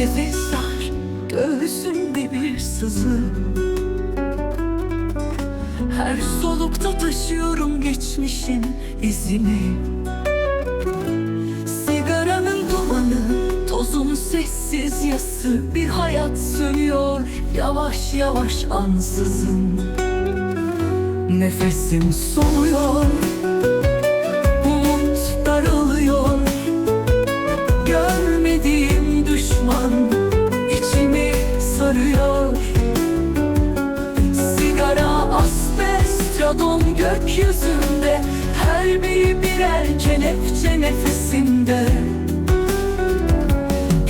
Nefesler göğsümde bir sızı. Her solukta taşıyorum geçmişin izini. Sigaranın dumanı, tozun sessiz yası. Bir hayat sönüyor yavaş yavaş ansızın. Nefesim soluyor sarıyor Sigara, asbest, radon gökyüzünde Her biri birer kelepçe nefesimde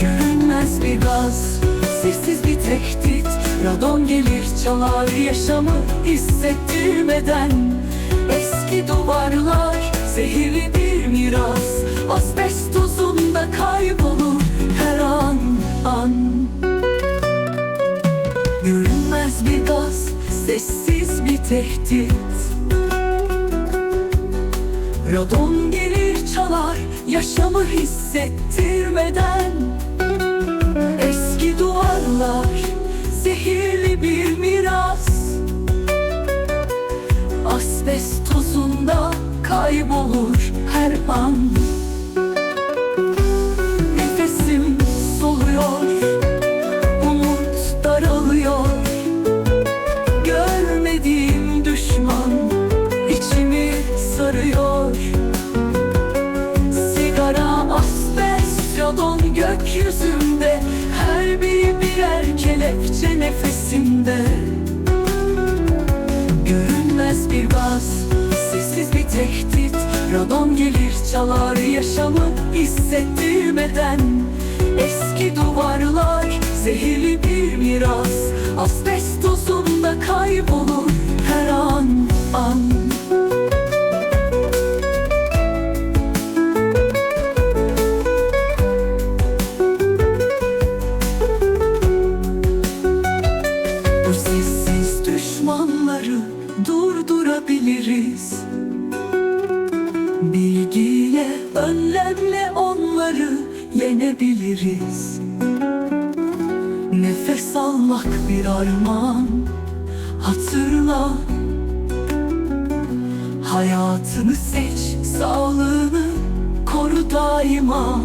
Görünmez bir gaz, sessiz bir tehdit Radon gelir çalar yaşamı hissettirmeden. Eski duvarlar zehirli sessiz bir tehdit. Radon gelir çalar yaşamı hissettirmeden sarıyor Sigara, asbest, radon gökyüzünde Her biri birer kelepçe nefesimde Görünmez bir gaz, sessiz bir tehdit. Radon gelir çalar yaşamı hissettirmeden. Eski duvarlar zehirli bir miras. Asbest tozunda kaybolur Bilgiyle, önlemle onları yenebiliriz. Nefes almak bir armağan Hatırla Hayatını seç, sağlığını koru daima.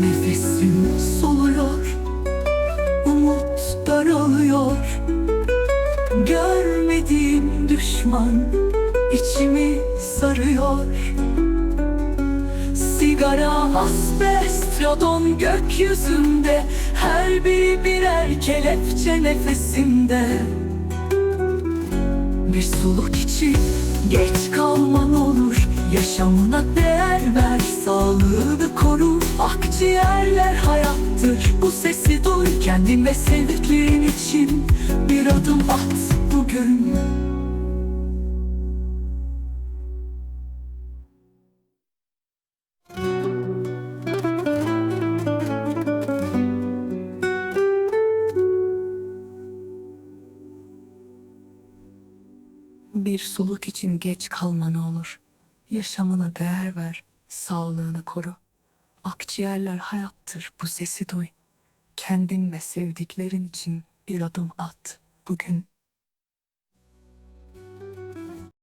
Nefesim soluyor Umut daralıyor. Görmediğim düşman içimi sarıyor. Sigara, asbest, radon gökyüzünde Her biri birer kelepçe nefesimde Bir soluk için geç kalman olur Yaşamına değer ver, sağlığını koru. Akciğerler hayattır, bu sesi duy Kendin ve sevdiklerin için Bir soluk için geç kalman olur. Yaşamına değer ver, sağlığını koru. Akciğerler hayattır, bu sesi duy. Kendin ve sevdiklerin için bir adım at bugün.